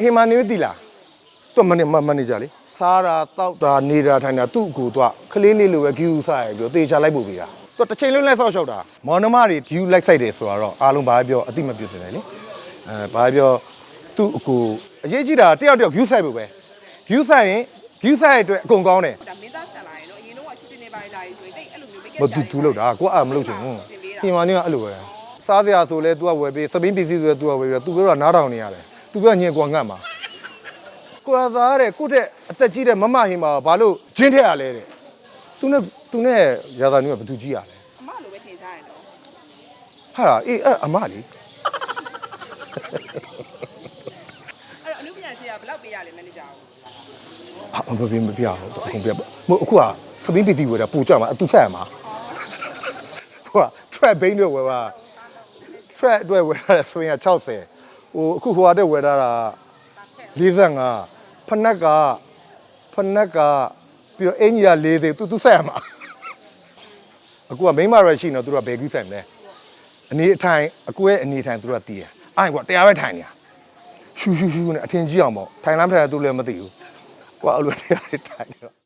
ဟင်မနေသိလားသူမနေမန်နေဂျာလေစားတာတောက်တာနေတာထိုင်တာသူ့အကူတော့ကလေးလေးလိုပဲဂီယူစားရပြီးတော့တေချာလိုက်ပို့ပေးတာသူတစ်ချိန်လုံးလိုက်ဆောက်ရှောက်တာမော်နမတွေဂီယူလိုက်ဆိုင်တယ်ဆိုတော့အားလုံးဘာပြောအတိမပြုတ်တယ်လေအဲဘာပြောသူ့အကူအရေးကြီးတာတယောက်တယောက်ဂီယူဆိုင်ဖို့ပဲဂီယူဆိုင်ရင်ဂီယူဆိုင်ရဲ့အတွက်အကုန်ကောင်းတယ် ဒါမင်းသားဆန်လာရင်တော့အရင်တော့ချစ်တင်နေပါလေလာရေးဆိုရင်တိတ်အဲ့လိုမျိုးမိတ်က မတူတူလောက်တာကိုကအာမလုပ်ချင်ဘူးပြင်မာနေကအဲ့လိုပဲစားစရာဆိုလဲ तू ကဝယ်ပေးစပင်းပစ္စည်းဆိုလဲ तू ကဝယ်ပြီးတော့ तू ပြောတော့နားထောင်နေရတယ် သူကညင်ကွာငတ်မှာကွာသားတဲ့ကိုတဲ့အသက်ကြီးတဲ့မမဟင်မှာဘာလို့ဂျင်းထက်ရလဲတဲ့သူနဲ့သူနဲ့ရာသာနူးကဘသူကြီးရလဲအမလိုပဲထင်ကြရတယ်နော်ဟာအေးအဲ့အမလေးအဲ့တော့အနုပညာရှင်ကဘယ်လောက်ပေးရလဲမန်နေဂျာကိုအမပေးမပြဘူးတော့အကုန်ပြပါမဟုတ်အခုကစပင်းပစ္စည်းဝယ်တာပူကြမှာအတူဆက်ရမှာဟိုက track bane တွေဝယ်ပါ track အတွက်ဝယ်ရတဲ့ဆိုရင်က60 ဟိုအခုဟိုဟာတဲ့ဝယ်ထားတာ45ဖနက်ကဖနက်ကပြီးတော့အင်ကြီးက40သူသူဆက်ရမှာအခုကမိမရရှိနေတော့သူတို့ကဘယ်ကြီးဆိုင်မလဲအနေအထိုင်အကူရဲ့အနေထိုင်သူတို့ကတည်ရအိုင်ကွာတရားပဲထိုင်နေတာရှူရှူရှူနဲ့အထင်ကြီးအောင်ပေါ့ထိုင်လားမထိုင်လားသူလည်းမသိဘူးကွာအဲ့လိုတရားတွေထိုင်နေတော့